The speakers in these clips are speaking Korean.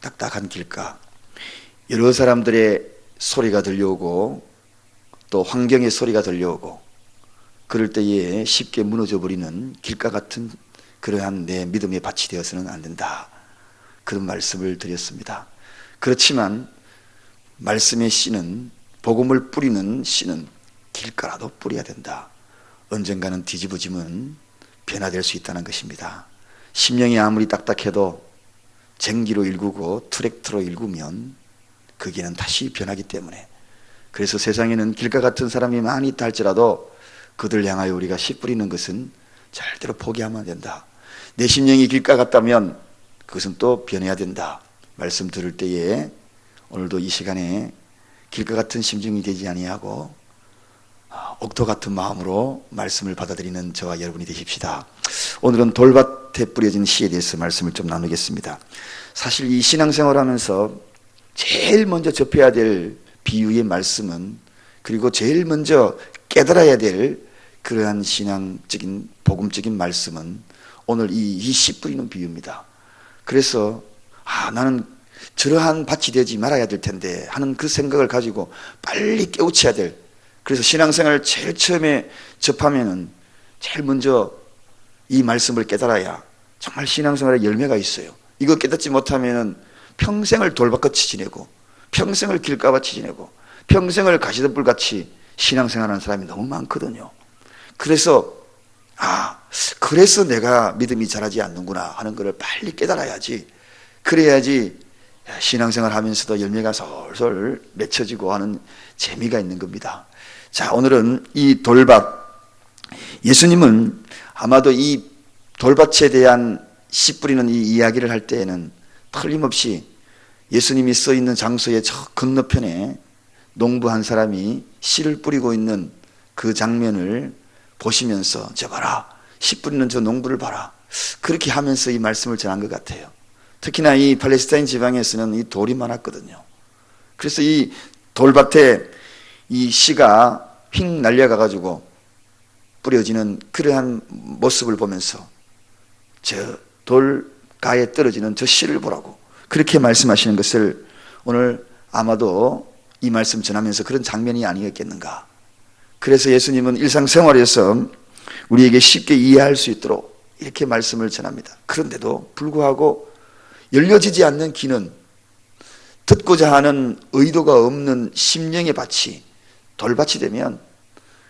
딱딱한 길가 여러 사람들의 소리가 들려오고 또 환경의 소리가 들려오고 그럴 때에 쉽게 무너져 버리는 길가 같은 그러한 내 믿음의 밭이 되어서는 안 된다. 그런 말씀을 드렸습니다. 그렇지만 말씀의 씨는 복음을 뿌리는 씨는 길가라도 뿌려야 된다. 언젠가는 뒤집어지면 변화될 수 있다는 것입니다. 심령이 아무리 딱딱해도 쟁기로 일구고 트랙터로 일구면 그 길은 다시 변하기 때문에 그래서 세상에는 길가 같은 사람이 많이 있다 할지라도 그들 향하여 우리가 씨 뿌리는 것은 절대로 포기하면 안 된다. 내 심령이 길가 같다면 그것은 또 변해야 된다. 말씀 들을 때에 오늘도 이 시간에 길가 같은 심정이 되지 아니하고 아, 옥토 같은 마음으로 말씀을 받아들이는 저와 여러분이 되십시다. 오늘은 돌밭 에 뿌려진 시에 대해서 말씀을 좀 나누겠습니다. 사실 이 신앙생활 하면서 제일 먼저 접해야 될 비유의 말씀은 그리고 제일 먼저 깨달아야 될 그러한 신앙적인 복음적인 말씀은 오늘 이씨 뿌리는 비유입니다. 그래서 아 나는 저러한 밭이 되지 말아야 될 텐데 하는 그 생각을 가지고 빨리 깨우쳐야 될 그래서 신앙생활을 제일 처음에 접하면은 제일 먼저 이 말씀을 깨달아야 정말 신앙생활에 열매가 있어요. 이거 깨닫지 못하면은 평생을 돌밭같이 지내고 평생을 길가같이 지내고 평생을 가시덤불같이 신앙생활하는 사람이 너무 많거든요. 그래서 아 그래서 내가 믿음이 자라지 않는구나 하는 것을 빨리 깨달아야지 그래야지 신앙생활 하면서도 열매가 솔솔 맺혀지고 하는 재미가 있는 겁니다. 자, 오늘은 이 돌밭. 예수님은 아마도 이 돌밭에 대한 씨 뿌리는 이 이야기를 할 때에는 틀림없이 예수님이 써 있는 장소의 저 건너편에 농부 한 사람이 씨를 뿌리고 있는 그 장면을 보시면서 저 봐라. 씨 뿌리는 저 농부를 봐라. 그렇게 하면서 이 말씀을 전한 것 같아요. 특히나 이 팔레스타인 지방에서는 이 돌이 많았거든요. 그래서 이 돌밭에 이 씨가 휙 날려가 가지고 뿌려지는 그러한 모습을 보면서 저 돌가에 떨어지는 저 씨를 보라고 그렇게 말씀하시는 것을 오늘 아마도 이 말씀 전하면서 그런 장면이 아니었겠는가. 그래서 예수님은 일상생활에서 우리에게 쉽게 이해할 수 있도록 이렇게 말씀을 전합니다. 그런데도 불구하고 열려지지 않는 귀는 듣고자 하는 의도가 없는 심령의 밭이 돌밭이 되면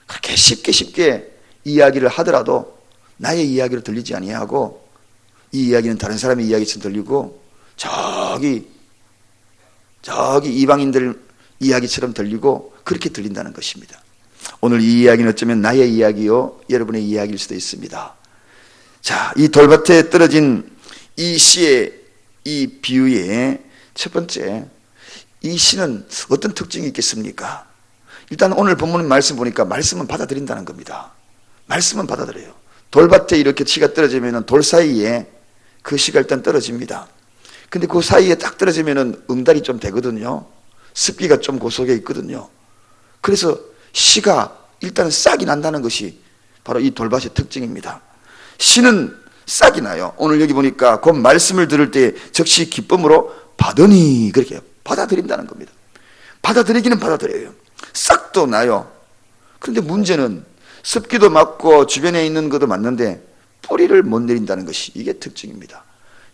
그렇게 쉽게 쉽게 이야기를 하더라도 나의 이야기를 들리지 아니하고 이 이야기는 다른 사람의 이야기처럼 들리고 저기 저기 이방인들 이야기처럼 들리고 그렇게 들린다는 것입니다. 오늘 이 이야기는 어쩌면 나의 이야기요 여러분의 이야기일 수도 있습니다. 자, 이 돌밭에 떨어진 이 시의 이 비유의 첫 번째 이 시는 어떤 특징이 있겠습니까? 일단 오늘 본문 말씀 보니까 말씀은 받아들인다는 겁니다. 말씀은 받아들여요. 돌밭에 이렇게 씨가 떨어지면 돌 사이에 그 씨가 일단 떨어집니다. 근데 그 사이에 딱 떨어지면 응달이 좀 되거든요. 습기가 좀그 속에 있거든요. 그래서 씨가 일단 싹이 난다는 것이 바로 이 돌밭의 특징입니다. 씨는 싹이 나요. 오늘 여기 보니까 그 말씀을 들을 때 즉시 기쁨으로 받으니 그렇게 받아들인다는 겁니다. 받아들이기는 받아들여요. 싹도 나요. 그런데 문제는 습기도 맞고 주변에 있는 것도 맞는데 뿌리를 못 내린다는 것이 이게 특징입니다.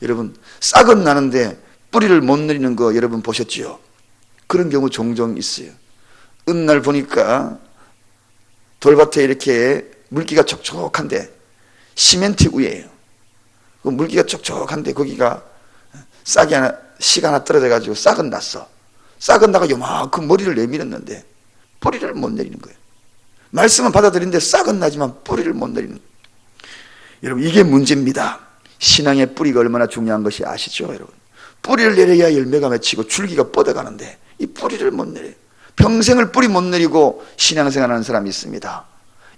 여러분 싹은 나는데 뿌리를 못 내리는 거 여러분 보셨지요? 그런 경우 종종 있어요. 어느 날 보니까 돌밭에 이렇게 물기가 촉촉한데 시멘트 위에요. 그 물기가 촉촉한데 거기가 싹이 하나 씨가 하나 떨어져 가지고 싹은 났어. 싹은 나가 요만큼 머리를 내밀었는데 뿌리를 못 내리는 거예요. 말씀은 받아들이는데 싹은 나지만 뿌리를 못 내리는. 여러분, 이게 문제입니다. 신앙의 뿌리가 얼마나 중요한 것이 아시죠, 여러분? 뿌리를 내려야 열매가 맺히고 줄기가 뻗어가는데 이 뿌리를 못 내려요. 평생을 뿌리 못 내리고 신앙생활 하는 사람이 있습니다.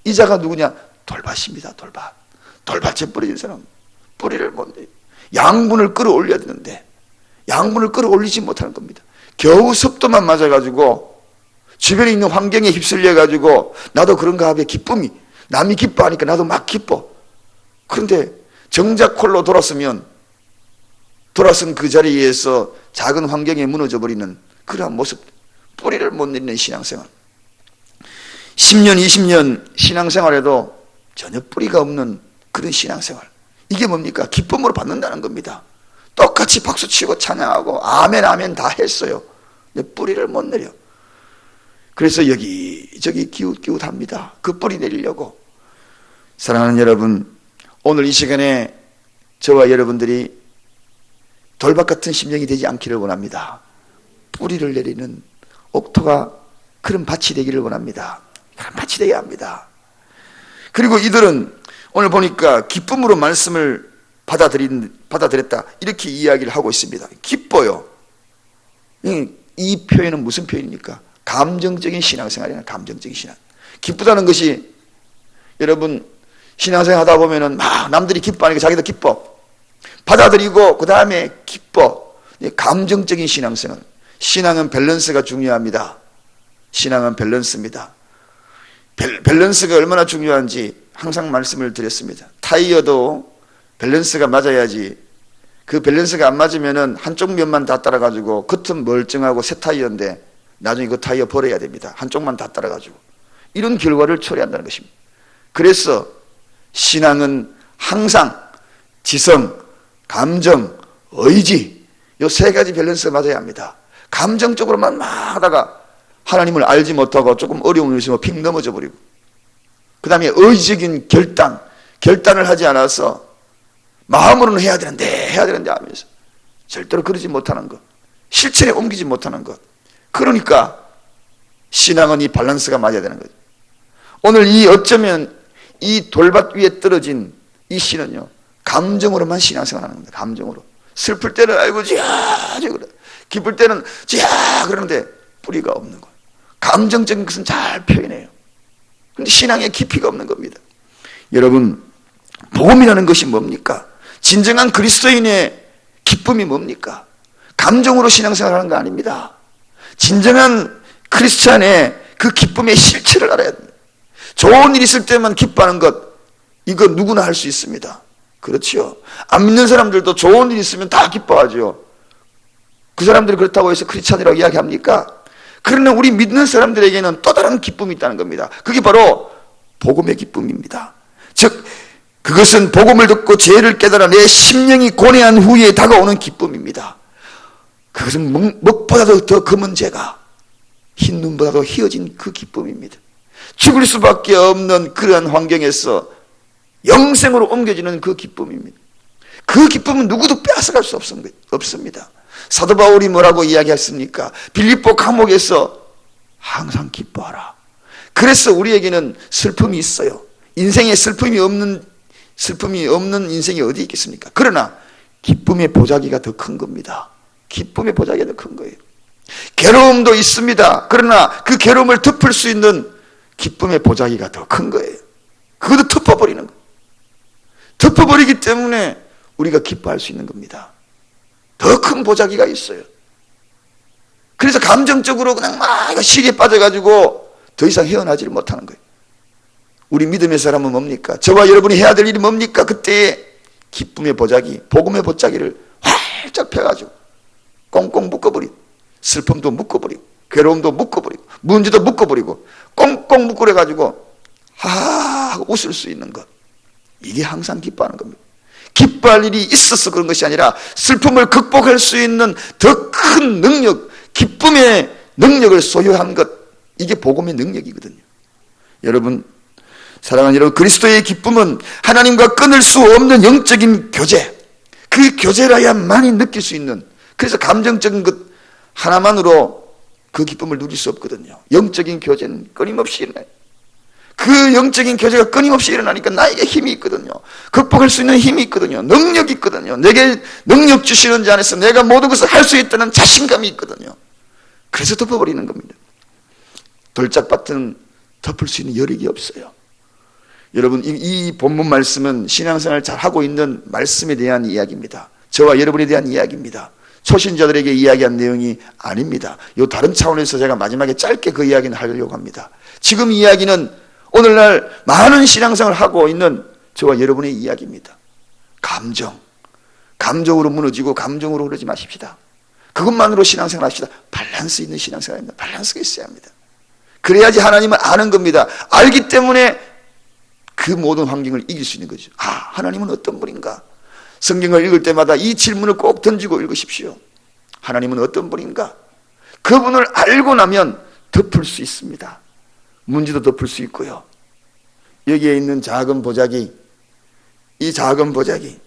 이 자가 누구냐? 돌밭입니다, 돌밭. 돌밭에 뿌려진 사람. 뿌리를 못 내요. 양분을 끌어올려야 되는데 양분을 끌어올리지 못하는 겁니다. 겨우 습도만 맞아가지고 주변에 있는 환경에 휩쓸려 가지고 나도 그런가 하면 기쁨이 남이 기뻐하니까 나도 막 기뻐. 그런데 정작 콜로 돌았으면 돌아선 그 자리에서 작은 환경에 무너져 버리는 그러한 모습, 뿌리를 못 내리는 신앙생활. 10년, 20년 신앙생활에도 전혀 뿌리가 없는 그런 신앙생활. 이게 뭡니까? 기쁨으로 받는다는 겁니다. 똑같이 박수치고 찬양하고 아멘 아멘 다 했어요. 근데 뿌리를 못 내려. 그래서 여기저기 기웃기웃합니다. 그 뿌리 내리려고. 사랑하는 여러분, 오늘 이 시간에 저와 여러분들이 돌박 같은 심령이 되지 않기를 원합니다. 뿌리를 내리는 옥토가 그런 밭이 되기를 원합니다. 그런 밭이 되어야 합니다. 그리고 이들은 오늘 보니까 기쁨으로 말씀을 받아들인, 받아들였다. 이렇게 이야기를 하고 있습니다. 기뻐요. 이, 이 표현은 무슨 표현입니까? 감정적인 신앙생활이나 감정적인 신앙. 기쁘다는 것이 여러분 신앙생활 하다 보면은 막 남들이 기뻐하니까 자기도 기뻐. 받아들이고 그 다음에 기뻐. 감정적인 신앙생활. 신앙은 밸런스가 중요합니다. 신앙은 밸런스입니다. 밸런스가 얼마나 중요한지 항상 말씀을 드렸습니다. 타이어도 밸런스가 맞아야지 그 밸런스가 안 맞으면은 한쪽 면만 다 따라가지고 겉은 멀쩡하고 새 타이어인데 나중에 그 타이어 버려야 됩니다. 한쪽만 다 따라가지고. 이런 결과를 초래한다는 것입니다. 그래서 신앙은 항상 지성, 감정, 의지 요 세 가지 밸런스가 맞아야 합니다. 감정적으로만 막 하다가 하나님을 알지 못하고 조금 어려움을 있으면 픽 넘어져 버리고 그 다음에 의지적인 결단, 결단을 하지 않아서 마음으로는 해야 되는데, 해야 되는데 하면서 절대로 그러지 못하는 것. 실천에 옮기지 못하는 것. 그러니까 신앙은 이 밸런스가 맞아야 되는 거죠. 오늘 이 어쩌면 이 돌밭 위에 떨어진 이 씨는요, 감정으로만 신앙생활 하는 겁니다. 감정으로. 슬플 때는 아이고, 지야, 그래. 기쁠 때는 지야, 그러는데 뿌리가 없는 거예요. 감정적인 것은 잘 표현해요. 근데 신앙에 깊이가 없는 겁니다. 여러분, 복음이라는 것이 뭡니까? 진정한 그리스도인의 기쁨이 뭡니까? 감정으로 신앙생활 하는 거 아닙니다. 진정한 크리스찬의 그 기쁨의 실체를 알아야 됩니다. 좋은 일 있을 때만 기뻐하는 것, 이거 누구나 할 수 있습니다. 그렇지요. 안 믿는 사람들도 좋은 일 있으면 다 기뻐하죠. 그 사람들이 그렇다고 해서 크리스찬이라고 이야기합니까? 그러나 우리 믿는 사람들에게는 또 다른 기쁨이 있다는 겁니다. 그게 바로 복음의 기쁨입니다. 즉, 그것은 복음을 듣고 죄를 깨달아 내 심령이 고뇌한 후에 다가오는 기쁨입니다. 그것은 먹, 보다도더 검은 죄가 흰 눈보다도 희어진 그 기쁨입니다. 죽을 수밖에 없는 그러한 환경에서 영생으로 옮겨지는 그 기쁨입니다. 그 기쁨은 누구도 빼앗아갈 수 없습니다. 사도 바울이 뭐라고 이야기했습니까? 빌립보 감옥에서 항상 기뻐하라. 그래서 우리에게는 슬픔이 있어요. 인생에 슬픔이 없는 슬픔이 없는 인생이 어디 있겠습니까? 그러나 기쁨의 보자기가 더 큰 겁니다. 기쁨의 보자기가 더 큰 거예요. 괴로움도 있습니다. 그러나 그 괴로움을 덮을 수 있는 기쁨의 보자기가 더 큰 거예요. 그것도 덮어버리는 거예요. 덮어버리기 때문에 우리가 기뻐할 수 있는 겁니다. 더 큰 보자기가 있어요. 그래서 감정적으로 그냥 막 시기에 빠져가지고 더 이상 헤어나지를 못하는 거예요. 우리 믿음의 사람은 뭡니까? 저와 여러분이 해야 될 일이 뭡니까? 그때 기쁨의 보자기, 복음의 보자기를 활짝 펴가지고 꽁꽁 묶어버리고 슬픔도 묶어버리고 괴로움도 묶어버리고 문제도 묶어버리고 꽁꽁 묶어가지고 하 하고 웃을 수 있는 것. 이게 항상 기뻐하는 겁니다. 기뻐할 일이 있어서 그런 것이 아니라 슬픔을 극복할 수 있는 더 큰 능력, 기쁨의 능력을 소유한 것. 이게 복음의 능력이거든요. 여러분, 사랑하는 여러분, 그리스도의 기쁨은 하나님과 끊을 수 없는 영적인 교제. 그 교제라야만이 느낄 수 있는. 그래서 감정적인 것 하나만으로 그 기쁨을 누릴 수 없거든요. 영적인 교제는 끊임없이 일어나요. 그 영적인 교제가 끊임없이 일어나니까 나에게 힘이 있거든요. 극복할 수 있는 힘이 있거든요. 능력이 있거든요. 내게 능력 주시는 자 안에서 내가 모든 것을 할 수 있다는 자신감이 있거든요. 그래서 덮어버리는 겁니다. 돌짝밭은 덮을 수 있는 여력이 없어요. 여러분, 이, 이 본문 말씀은 신앙생활 잘 하고 있는 말씀에 대한 이야기입니다. 저와 여러분에 대한 이야기입니다. 초신자들에게 이야기한 내용이 아닙니다. 요 다른 차원에서 제가 마지막에 짧게 그 이야기는 하려고 합니다. 지금 이야기는 오늘날 많은 신앙생활을 하고 있는 저와 여러분의 이야기입니다. 감정, 감정으로 무너지고 감정으로 흐르지 마십시다. 그것만으로 신앙생활 합시다. 밸런스 있는 신앙생활입니다. 밸런스가 있어야 합니다. 그래야지 하나님을 아는 겁니다. 알기 때문에 그 모든 환경을 이길 수 있는 거죠. 아, 하나님은 어떤 분인가? 성경을 읽을 때마다 이 질문을 꼭 던지고 읽으십시오. 하나님은 어떤 분인가? 그분을 알고 나면 덮을 수 있습니다. 문제도 덮을 수 있고요. 여기에 있는 작은 보자기, 이 작은 보자기,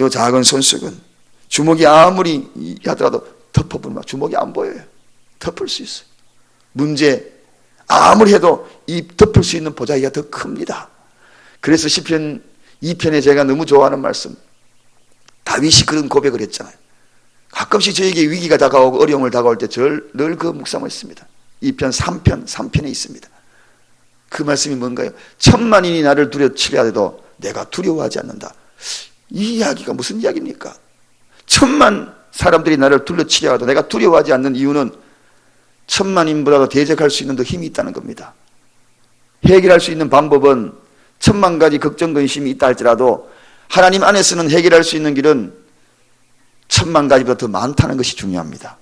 이 작은 손수건, 주먹이 아무리 하더라도 덮어보면 주먹이 안 보여요. 덮을 수 있어요. 문제, 아무리 해도 이 덮을 수 있는 보자기가 더 큽니다. 그래서 시편 2편에 제가 너무 좋아하는 말씀. 다윗이 그런 고백을 했잖아요. 가끔씩 저에게 위기가 다가오고 어려움을 다가올 때 늘 그 묵상을 했습니다. 2편, 3편, 3편에 있습니다. 그 말씀이 뭔가요? 천만인이 나를 두려치려 하도 내가 두려워하지 않는다. 이 이야기가 무슨 이야기입니까? 천만 사람들이 나를 둘러치려 하도 내가 두려워하지 않는 이유는 천만인보다도 대적할 수 있는 더 힘이 있다는 겁니다. 해결할 수 있는 방법은 천만 가지 걱정, 근심이 있다 할지라도 하나님 안에서는 해결할 수 있는 길은 천만 가지보다 더 많다는 것이 중요합니다.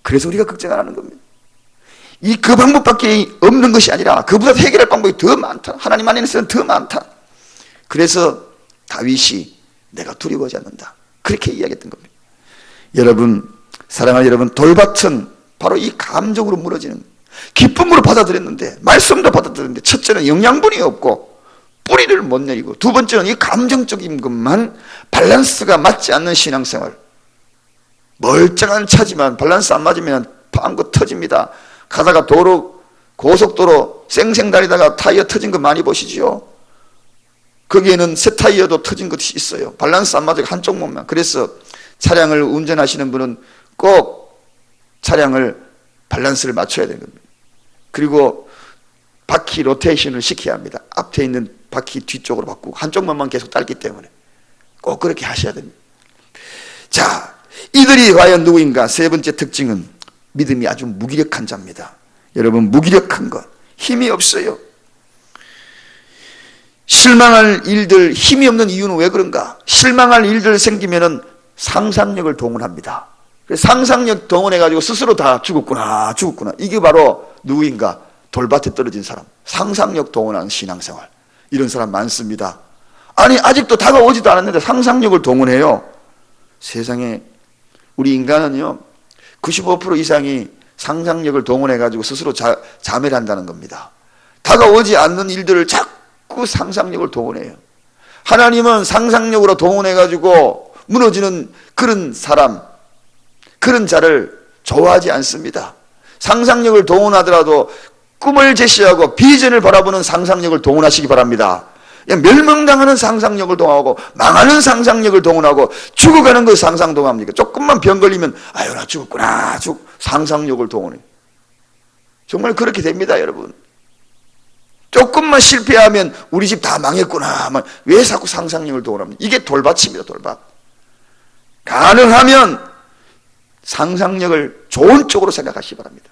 그래서 우리가 걱정 안 하는 겁니다. 이 그 방법밖에 없는 것이 아니라 그보다 해결할 방법이 더 많다. 하나님 안에서는 더 많다. 그래서 다윗이 내가 두려워하지 않는다. 그렇게 이야기했던 겁니다. 여러분, 사랑하는 여러분, 돌밭은 바로 이 감정으로 무너지는 기쁨으로 받아들였는데 말씀도 받아들였는데 첫째는 영양분이 없고 뿌리를 못 내리고 두 번째는 이 감정적인 것만 밸런스가 맞지 않는 신앙생활. 멀쩡한 차지만 밸런스 안 맞으면 빵거 터집니다. 가다가 도로 고속도로 쌩쌩 다니다가 타이어 터진 거 많이 보시지요? 거기에는 새 타이어도 터진 것이 있어요. 밸런스 안 맞아서 한쪽 몸만. 그래서 차량을 운전하시는 분은 꼭 차량을 밸런스를 맞춰야 되는 겁니다. 그리고 바퀴 로테이션을 시켜야 합니다. 앞에 있는 바퀴 뒤쪽으로 바꾸고 한쪽만 계속 딸기 때문에 꼭 그렇게 하셔야 됩니다. 자, 이들이 과연 누구인가? 세 번째 특징은 믿음이 아주 무기력한 자입니다. 여러분, 무기력한 것. 힘이 없어요. 실망할 일들, 힘이 없는 이유는 왜 그런가? 실망할 일들 생기면은 상상력을 동원합니다. 상상력 동원해가지고 스스로 다 죽었구나, 죽었구나. 이게 바로 누구인가? 돌밭에 떨어진 사람. 상상력 동원한 신앙생활. 이런 사람 많습니다. 아니, 아직도 다가오지도 않았는데 상상력을 동원해요. 세상에, 우리 인간은요, 95% 이상이 상상력을 동원해가지고 스스로 자, 자멸 한다는 겁니다. 다가오지 않는 일들을 자꾸 상상력을 동원해요. 하나님은 상상력으로 동원해가지고 무너지는 그런 사람, 그런 자를 좋아하지 않습니다. 상상력을 동원하더라도 꿈을 제시하고 비전을 바라보는 상상력을 동원하시기 바랍니다. 멸망당하는 상상력을 동원하고 망하는 상상력을 동원하고 죽어가는 걸 상상 동원합니까? 조금만 병 걸리면 아유 나 죽었구나 죽 상상력을 동원해. 정말 그렇게 됩니다, 여러분. 조금만 실패하면 우리 집 다 망했구나. 왜 자꾸 상상력을 동원합니까? 이게 돌밭입니다, 돌밭. 가능하면 상상력을 좋은 쪽으로 생각하시기 바랍니다.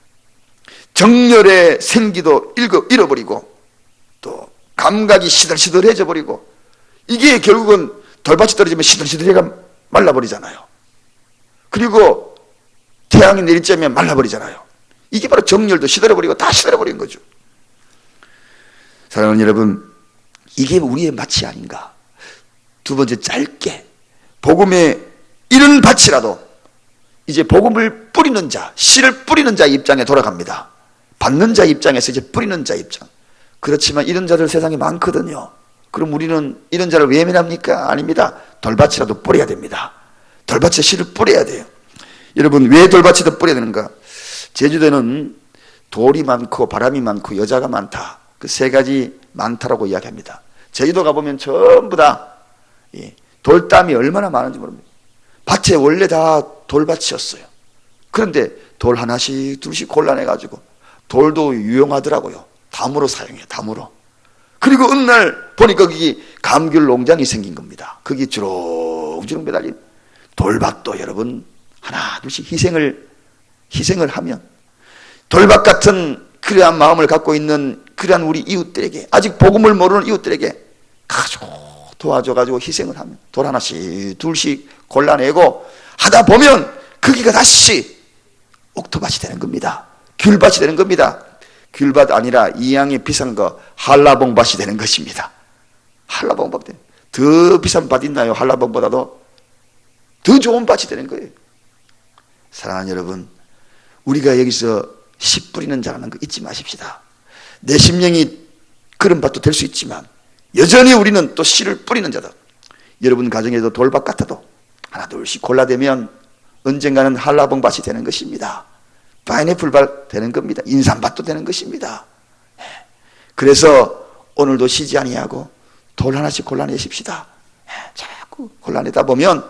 정열의 생기도 잃어버리고 또 감각이 시들시들해져 버리고 이게 결국은 돌밭이 떨어지면 시들시들해가 말라버리잖아요. 그리고 태양이 내리쬐면 말라버리잖아요. 이게 바로 정열도 시들어버리고 다 시들어버린 거죠. 사랑하는 여러분, 이게 우리의 마치 아닌가. 두 번째 짧게 복음의 이런 밭이라도 이제 복음을 뿌리는 자, 씨를 뿌리는 자 입장에 돌아갑니다. 받는 자 입장에서 이제 뿌리는 자 입장. 그렇지만 이런 자들 세상에 많거든요. 그럼 우리는 이런 자를 외면합니까? 아닙니다. 돌밭이라도 뿌려야 됩니다. 돌밭에 씨를 뿌려야 돼요. 여러분, 왜 돌밭에도 뿌려야 되는가? 제주도는 돌이 많고 바람이 많고 여자가 많다. 그 세 가지 많다라고 이야기합니다. 제주도 가보면 전부 다 돌담이 얼마나 많은지 모릅니다. 밭에 원래 다 돌밭이었어요. 그런데 돌 하나씩 둘씩 골라내가지고 돌도 유용하더라고요. 담으로 사용해요. 담으로. 그리고 어느 날 보니까 거기 감귤 농장이 생긴 겁니다. 거기 주렁주렁 매달린 돌밭도 여러분 하나 둘씩 희생을 희생을 하면 돌밭 같은 그러한 마음을 갖고 있는 그러한 우리 이웃들에게 아직 복음을 모르는 이웃들에게 아주 도와줘 가지고 희생을 하면 돌 하나씩 둘씩 골라내고 하다 보면 거기가 다시 옥토밭이 되는 겁니다. 귤밭이 되는 겁니다. 귤밭 아니라 이 양의 비싼 거 한라봉밭이 되는 것입니다. 한라봉밭 더 비싼 밭 있나요? 한라봉보다도 더 좋은 밭이 되는 거예요. 사랑하는 여러분, 우리가 여기서 씨 뿌리는 자라는 거 잊지 마십시다. 내 심령이 그런 밭도 될 수 있지만 여전히 우리는 또 씨를 뿌리는 자다. 여러분 가정에도 돌밭 같아도 하나 둘씩 골라대면 언젠가는 한라봉밭이 되는 것입니다. 파인애플밭 되는 겁니다. 인삼밭도 되는 것입니다. 예. 그래서 오늘도 쉬지 아니하고 돌 하나씩 골라내십시다. 예, 자꾸 골라내다 보면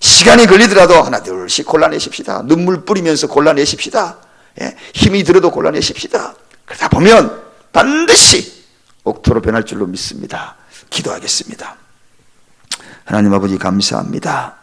시간이 걸리더라도 하나 둘씩 골라내십시다. 눈물 뿌리면서 골라내십시다. 예, 힘이 들어도 골라내십시다. 그러다 보면 반드시 옥토로 변할 줄로 믿습니다. 기도하겠습니다. 하나님 아버지 감사합니다.